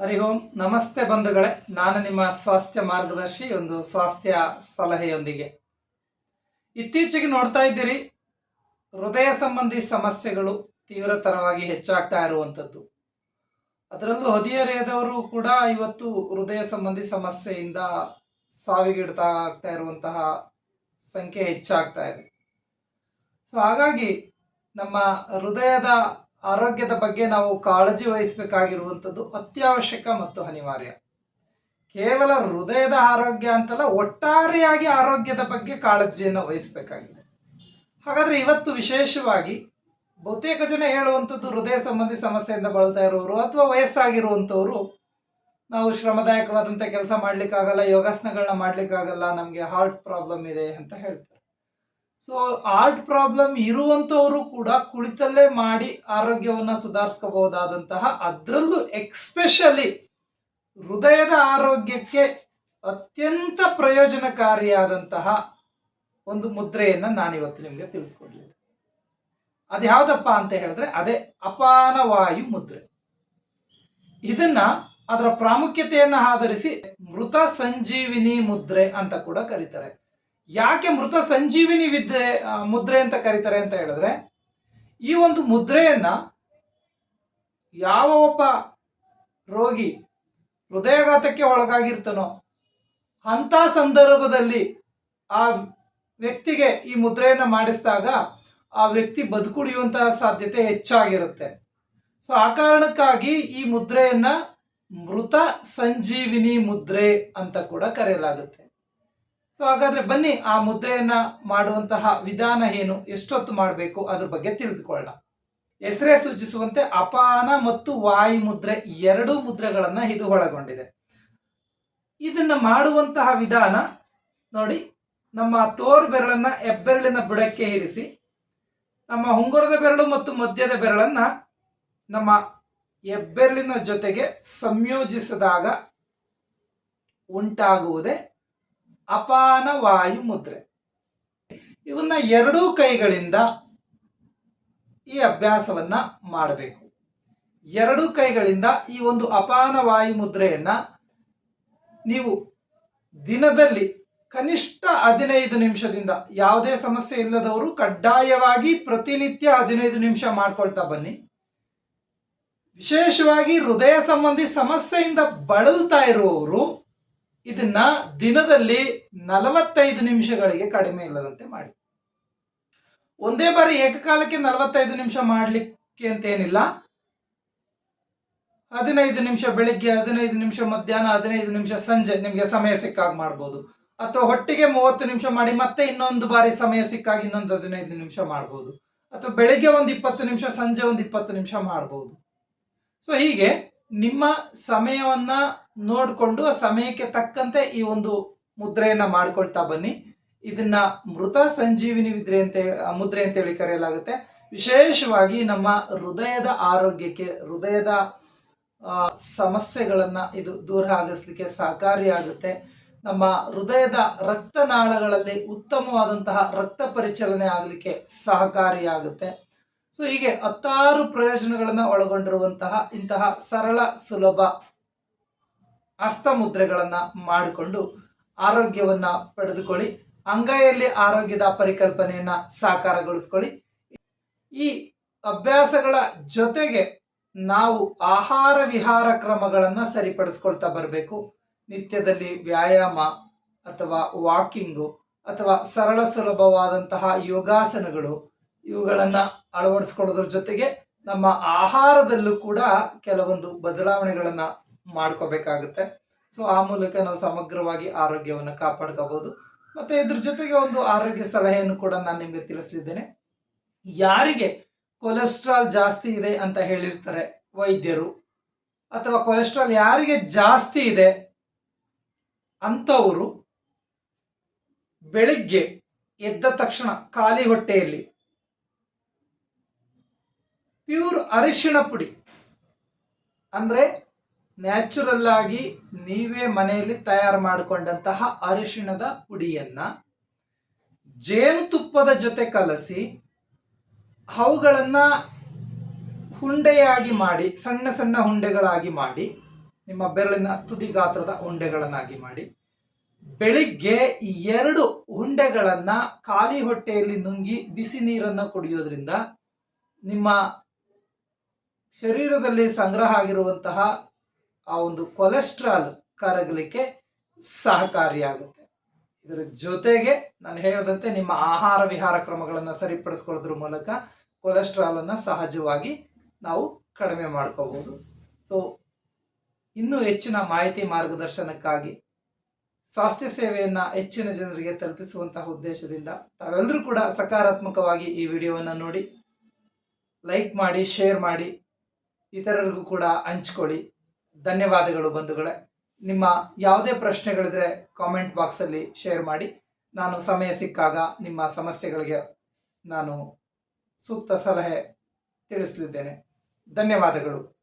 ಹರಿ ಓಂ, ನಮಸ್ತೆ ಬಂಧುಗಳೇ. ನಾನು ನಿಮ್ಮ ಸ್ವಾಸ್ಥ್ಯ ಮಾರ್ಗದರ್ಶಿ, ಒಂದು ಸ್ವಾಸ್ಥ್ಯ ಸಲಹೆಯೊಂದಿಗೆ. ಇತ್ತೀಚೆಗೆ ನೋಡ್ತಾ ಇದ್ದೀರಿ, ಹೃದಯ ಸಂಬಂಧಿ ಸಮಸ್ಯೆಗಳು ತೀವ್ರತರವಾಗಿ ಹೆಚ್ಚಾಗ್ತಾ ಇರುವಂಥದ್ದು. ಅದರಲ್ಲೂ ಹದಿಹರೆಯದವರು ಕೂಡ ಇವತ್ತು ಹೃದಯ ಸಂಬಂಧಿ ಸಮಸ್ಯೆಯಿಂದ ಸಾವಿಗೀಡ್ತಾ ಆಗ್ತಾ ಇರುವಂತಹ ಸಂಖ್ಯೆ ಹೆಚ್ಚಾಗ್ತಾ ಇದೆ. ಸೊ ಹಾಗಾಗಿ ನಮ್ಮ ಹೃದಯದ ಆರೋಗ್ಯದ ಬಗ್ಗೆ ನಾವು ಕಾಳಜಿ ವಹಿಸಬೇಕಾಗಿರುವಂಥದ್ದು ಅತ್ಯವಶ್ಯಕ ಮತ್ತು ಅನಿವಾರ್ಯ. ಕೇವಲ ಹೃದಯದ ಆರೋಗ್ಯ ಅಂತಲ್ಲ, ಒಟ್ಟಾರೆಯಾಗಿ ಆರೋಗ್ಯದ ಬಗ್ಗೆ ಕಾಳಜಿಯನ್ನು ವಹಿಸಬೇಕಾಗಿದೆ. ಹಾಗಾದ್ರೆ ಇವತ್ತು ವಿಶೇಷವಾಗಿ ಬಹುತೇಕ ಜನ ಹೇಳುವಂಥದ್ದು ಹೃದಯ ಸಂಬಂಧಿ ಸಮಸ್ಯೆಯಿಂದ ಬಳಲ್ತಾ ಇರೋರು ಅಥವಾ ವಯಸ್ಸಾಗಿರುವಂಥವ್ರು, ನಾವು ಶ್ರಮದಾಯಕವಾದಂಥ ಕೆಲಸ ಮಾಡ್ಲಿಕ್ಕಾಗಲ್ಲ, ಯೋಗಾಸನಗಳನ್ನ ಮಾಡ್ಲಿಕ್ಕಾಗಲ್ಲ, ನಮಗೆ ಹಾರ್ಟ್ ಪ್ರಾಬ್ಲಮ್ ಇದೆ ಅಂತ ಹೇಳ್ತಾರೆ. ಸೊ ಹಾರ್ಟ್ ಪ್ರಾಬ್ಲಮ್ ಇರುವಂಥವರು ಕೂಡ ಕುಳಿತಲ್ಲೇ ಮಾಡಿ ಆರೋಗ್ಯವನ್ನು ಸುಧಾರಿಸ್ಕೋಬಹುದಾದಂತಹ ಅದರಲ್ಲೂ ಎಕ್ಸ್ಪೆಷಲಿ ಹೃದಯದ ಆರೋಗ್ಯಕ್ಕೆ ಅತ್ಯಂತ ಪ್ರಯೋಜನಕಾರಿಯಾದಂತಹ ಒಂದು ಮುದ್ರೆಯನ್ನು ನಾನಿವತ್ತು ನಿಮಗೆ ತಿಳಿಸ್ಕೊಡ್ಲಿದ್ದೆ ಅದು ಯಾವುದಪ್ಪ ಅಂತ ಹೇಳಿದ್ರೆ ಅದೇ ಅಪಾನ ವಾಯು ಮುದ್ರೆ. ಇದನ್ನ ಅದರ ಪ್ರಾಮುಖ್ಯತೆಯನ್ನ ಆಧರಿಸಿ ಮೃತ ಸಂಜೀವಿನಿ ಮುದ್ರೆ ಅಂತ ಕೂಡ ಕರೀತಾರೆ. ಯಾಕೆ ಮೃತ ಸಂಜೀವಿನಿ ವಿದ್ಯೆ ಮುದ್ರೆ ಅಂತ ಕರೀತಾರೆ ಅಂತ ಹೇಳಿದ್ರೆ, ಈ ಒಂದು ಮುದ್ರೆಯನ್ನ ಯಾವ ಒಬ್ಬ ರೋಗಿ ಹೃದಯಾಘಾತಕ್ಕೆ ಒಳಗಾಗಿರ್ತಾನೋ ಅಂತ ಸಂದರ್ಭದಲ್ಲಿ ಆ ವ್ಯಕ್ತಿಗೆ ಈ ಮುದ್ರೆಯನ್ನು ಮಾಡಿಸಿದಾಗ ಆ ವ್ಯಕ್ತಿ ಬದುಕುಳಿಯುವಂತಹ ಸಾಧ್ಯತೆ ಹೆಚ್ಚಾಗಿರುತ್ತೆ. ಸೊ ಆ ಕಾರಣಕ್ಕಾಗಿ ಈ ಮುದ್ರೆಯನ್ನ ಮೃತ ಸಂಜೀವಿನಿ ಮುದ್ರೆ ಅಂತ ಕೂಡ ಕರೆಯಲಾಗುತ್ತೆ. ಸೊ ಹಾಗಾದ್ರೆ ಬನ್ನಿ, ಆ ಮುದ್ರೆಯನ್ನ ಮಾಡುವಂತಹ ವಿಧಾನ ಏನು? ಎಷ್ಟೊತ್ತು ಮಾಡಬೇಕು? ಅದ್ರ ಬಗ್ಗೆ ತಿಳಿದುಕೊಳ್ಳೋಣ. ಹೆಸರೇ ಸೂಚಿಸುವಂತೆ ಅಪಾನ ಮತ್ತು ವಾಯು ಮುದ್ರೆ, ಎರಡು ಮುದ್ರೆಗಳನ್ನ ಇದು ಒಳಗೊಂಡಿದೆ. ಇದನ್ನ ಮಾಡುವಂತಹ ವಿಧಾನ, ನೋಡಿ, ನಮ್ಮ ತೋರ್ ಬೆರಳನ್ನ ಹೆಬ್ಬೆರಳಿನ ಬುಡಕ್ಕೆ ಇರಿಸಿ, ನಮ್ಮ ಉಂಗುರದ ಬೆರಳು ಮತ್ತು ಮಧ್ಯದ ಬೆರಳನ್ನ ನಮ್ಮ ಹೆಬ್ಬೆರಳಿನ ಜೊತೆಗೆ ಸಂಯೋಜಿಸಿದಾಗ ಉಂಟಾಗುವುದೇ ಅಪಾನ ವಾಯು ಮುದ್ರೆ. ಇವನ್ನ ಎರಡೂ ಕೈಗಳಿಂದ ಈ ಅಭ್ಯಾಸವನ್ನ ಮಾಡಬೇಕು. ಎರಡೂ ಕೈಗಳಿಂದ ಈ ಒಂದು ಅಪಾನ ವಾಯು ಮುದ್ರೆಯನ್ನ ನೀವು ದಿನದಲ್ಲಿ ಕನಿಷ್ಠ ಹದಿನೈದು ನಿಮಿಷದಿಂದ ಯಾವುದೇ ಸಮಸ್ಯೆ ಇಲ್ಲದವರು ಕಡ್ಡಾಯವಾಗಿ ಪ್ರತಿನಿತ್ಯ ಹದಿನೈದು ನಿಮಿಷ ಮಾಡ್ಕೊಳ್ತಾ ಬನ್ನಿ. ವಿಶೇಷವಾಗಿ ಹೃದಯ ಸಂಬಂಧಿ ಸಮಸ್ಯೆಯಿಂದ ಬಳಲ್ತಾ ಇರುವವರು ಇದನ್ನ ದಿನದಲ್ಲಿ ನಲವತ್ತೈದು ನಿಮಿಷಗಳಿಗೆ ಕಡಿಮೆ ಇಲ್ಲದಂತೆ ಮಾಡಿ. ಒಂದೇ ಬಾರಿ ಏಕಕಾಲಕ್ಕೆ ನಲವತ್ತೈದು ನಿಮಿಷ ಮಾಡಲಿಕ್ಕೆ ಅಂತ ಏನಿಲ್ಲ. ಹದಿನೈದು ನಿಮಿಷ ಬೆಳಿಗ್ಗೆ, ಹದಿನೈದು ನಿಮಿಷ ಮಧ್ಯಾಹ್ನ, ಹದಿನೈದು ನಿಮಿಷ ಸಂಜೆ ನಿಮಗೆ ಸಮಯ ಸಿಕ್ಕಾಗ ಮಾಡ್ಬೋದು. ಅಥವಾ ಹೊಟ್ಟಿಗೆ ಮೂವತ್ತು ನಿಮಿಷ ಮಾಡಿ ಮತ್ತೆ ಇನ್ನೊಂದು ಬಾರಿ ಸಮಯ ಸಿಕ್ಕಾಗ ಇನ್ನೊಂದು ಹದಿನೈದು ನಿಮಿಷ ಮಾಡ್ಬೋದು. ಅಥವಾ ಬೆಳಿಗ್ಗೆ ಒಂದು ಇಪ್ಪತ್ತು ನಿಮಿಷ, ಸಂಜೆ ಒಂದು ಇಪ್ಪತ್ತು ನಿಮಿಷ ಮಾಡ್ಬೋದು. ಸೊ ಹೀಗೆ ನಿಮ್ಮ ಸಮಯವನ್ನ ನೋಡಿಕೊಂಡು ಸಮಯಕ್ಕೆ ತಕ್ಕಂತೆ ಈ ಒಂದು ಮುದ್ರೆಯನ್ನು ಮಾಡ್ಕೊಳ್ತಾ ಬನ್ನಿ. ಇದನ್ನ ಮೃತ ಸಂಜೀವಿನಿ ವಿದ್ರೆ ಅಂತ ಮುದ್ರೆ ಅಂತೇಳಿ ಕರೆಯಲಾಗುತ್ತೆ. ವಿಶೇಷವಾಗಿ ನಮ್ಮ ಹೃದಯದ ಆರೋಗ್ಯಕ್ಕೆ, ಹೃದಯದ ಸಮಸ್ಯೆಗಳನ್ನ ಇದು ದೂರ ಆಗಿಸ್ಲಿಕ್ಕೆ ಸಹಕಾರಿಯಾಗುತ್ತೆ. ನಮ್ಮ ಹೃದಯದ ರಕ್ತನಾಳಗಳಲ್ಲಿ ಉತ್ತಮವಾದಂತಹ ರಕ್ತ ಪರಿಚಲನೆ ಆಗಲಿಕ್ಕೆ ಸಹಕಾರಿಯಾಗುತ್ತೆ. ಸೊ ಹೀಗೆ ಹತ್ತಾರು ಪ್ರಯೋಜನಗಳನ್ನು ಒಳಗೊಂಡಿರುವಂತಹ ಇಂತಹ ಸರಳ ಸುಲಭ ಹಸ್ತಮುದ್ರೆಗಳನ್ನ ಮಾಡಿಕೊಂಡು ಆರೋಗ್ಯವನ್ನ ಪಡೆದುಕೊಳ್ಳಿ, ಅಂಗೈಯಲ್ಲಿ ಆರೋಗ್ಯದ ಪರಿಕಲ್ಪನೆಯನ್ನ ಸಾಕಾರಗೊಳಿಸ್ಕೊಳ್ಳಿ. ಈ ಅಭ್ಯಾಸಗಳ ಜೊತೆಗೆ ನಾವು ಆಹಾರ ವಿಹಾರ ಕ್ರಮಗಳನ್ನು ಸರಿಪಡಿಸ್ಕೊಳ್ತಾ ಬರಬೇಕು. ನಿತ್ಯದಲ್ಲಿ ವ್ಯಾಯಾಮ ಅಥವಾ ವಾಕಿಂಗು ಅಥವಾ ಸರಳ ಸುಲಭವಾದಂತಹ ಯೋಗಾಸನಗಳು ಇವುಗಳನ್ನು ಅಳವಡಿಸ್ಕೊಳ್ಳೋದ್ರ ಜೊತೆಗೆ ನಮ್ಮ ಆಹಾರದಲ್ಲೂ ಕೂಡ ಕೆಲವೊಂದು ಬದಲಾವಣೆಗಳನ್ನು ಮಾಡ್ಕೋಬೇಕಾಗುತ್ತೆ. ಸೊ ಆ ಮೂಲಕ ನಾವು ಸಮಗ್ರವಾಗಿ ಆರೋಗ್ಯವನ್ನು ಕಾಪಾಡ್ಕೋಬಹುದು. ಮತ್ತೆ ಇದ್ರ ಜೊತೆಗೆ ಒಂದು ಆರೋಗ್ಯ ಸಲಹೆಯನ್ನು ಕೂಡ ನಾನು ನಿಮಗೆ ತಿಳಿಸ್ತಿದ್ದೇನೆ. ಯಾರಿಗೆ ಕೊಲೆಸ್ಟ್ರಾಲ್ ಜಾಸ್ತಿ ಇದೆ ಅಂತ ಹೇಳಿರ್ತಾರೆ ವೈದ್ಯರು, ಅಥವಾ ಕೊಲೆಸ್ಟ್ರಾಲ್ ಯಾರಿಗೆ ಜಾಸ್ತಿ ಇದೆ ಅಂಥವರು ಬೆಳಿಗ್ಗೆ ಎದ್ದ ತಕ್ಷಣ ಖಾಲಿ ಹೊಟ್ಟೆಯಲ್ಲಿ ಪ್ಯೂರ್ ಅರಿಶಿಣ ಪುಡಿ ಅಂದ್ರೆ ನ್ಯಾಚುರಲ್ ಆಗಿ ನೀವೇ ಮನೆಯಲ್ಲಿ ತಯಾರು ಮಾಡಿಕೊಂಡಂತಹ ಅರಿಶಿಣದ ಪುಡಿಯನ್ನ ಜೇನುತುಪ್ಪದ ಜೊತೆ ಕಲಸಿ ಅವುಗಳನ್ನ ಹುಂಡೆಯಾಗಿ ಮಾಡಿ, ಸಣ್ಣ ಸಣ್ಣ ಹುಂಡೆಗಳಾಗಿ ಮಾಡಿ, ನಿಮ್ಮ ಬೆರಳಿನ ತುದಿ ಗಾತ್ರದ ಉಂಡೆಗಳನ್ನಾಗಿ ಮಾಡಿ, ಬೆಳಿಗ್ಗೆ ಎರಡು ಹುಂಡೆಗಳನ್ನ ಖಾಲಿ ಹೊಟ್ಟೆಯಲ್ಲಿ ನುಂಗಿ ಬಿಸಿ ನೀರನ್ನು ಕುಡಿಯೋದ್ರಿಂದ ನಿಮ್ಮ ಶರೀರದಲ್ಲಿ ಸಂಗ್ರಹ ಆಗಿರುವಂತಹ ಆ ಒಂದು ಕೊಲೆಸ್ಟ್ರಾಲ್ ಕರಗಲಿಕ್ಕೆ ಸಹಕಾರಿಯಾಗುತ್ತೆ. ಇದರ ಜೊತೆಗೆ ನಾನು ಹೇಳಿದಂತೆ ನಿಮ್ಮ ಆಹಾರ ವಿಹಾರ ಕ್ರಮಗಳನ್ನು ಸರಿಪಡಿಸ್ಕೊಳ್ಳೋದ್ರ ಮೂಲಕ ಕೊಲೆಸ್ಟ್ರಾಲನ್ನು ಸಹಜವಾಗಿ ನಾವು ಕಡಿಮೆ ಮಾಡ್ಕೋಬಹುದು ಸೊ ಇನ್ನೂ ಹೆಚ್ಚಿನ ಮಾಹಿತಿ ಮಾರ್ಗದರ್ಶನಕ್ಕಾಗಿ ಸ್ವಾಸ್ಥ್ಯ ಸೇವೆಯನ್ನು ಹೆಚ್ಚಿನ ಜನರಿಗೆ ತಲುಪಿಸುವಂತಹ ಉದ್ದೇಶದಿಂದ ತಾವೆಲ್ಲರೂ ಕೂಡ ಸಕಾರಾತ್ಮಕವಾಗಿ ಈ ವಿಡಿಯೋವನ್ನು ನೋಡಿ ಲೈಕ್ ಮಾಡಿ ಶೇರ್ ಮಾಡಿ, ಇತರರಿಗೂ ಕೂಡ ಹಂಚ್ಕೊಳ್ಳಿ. ಧನ್ಯವಾದಗಳು ಬಂಧುಗಳೇ. ನಿಮ್ಮ ಯಾವುದೇ ಪ್ರಶ್ನೆಗಳಿದ್ರೆ ಕಾಮೆಂಟ್ ಬಾಕ್ಸಲ್ಲಿ ಶೇರ್ ಮಾಡಿ. ನಾನು ಸಮಯ ಸಿಕ್ಕಾಗ ನಿಮ್ಮ ಸಮಸ್ಯೆಗಳಿಗೆ ನಾನು ಸೂಕ್ತ ಸಲಹೆ ತಿಳಿಸಲಿದ್ದೇನೆ. ಧನ್ಯವಾದಗಳು.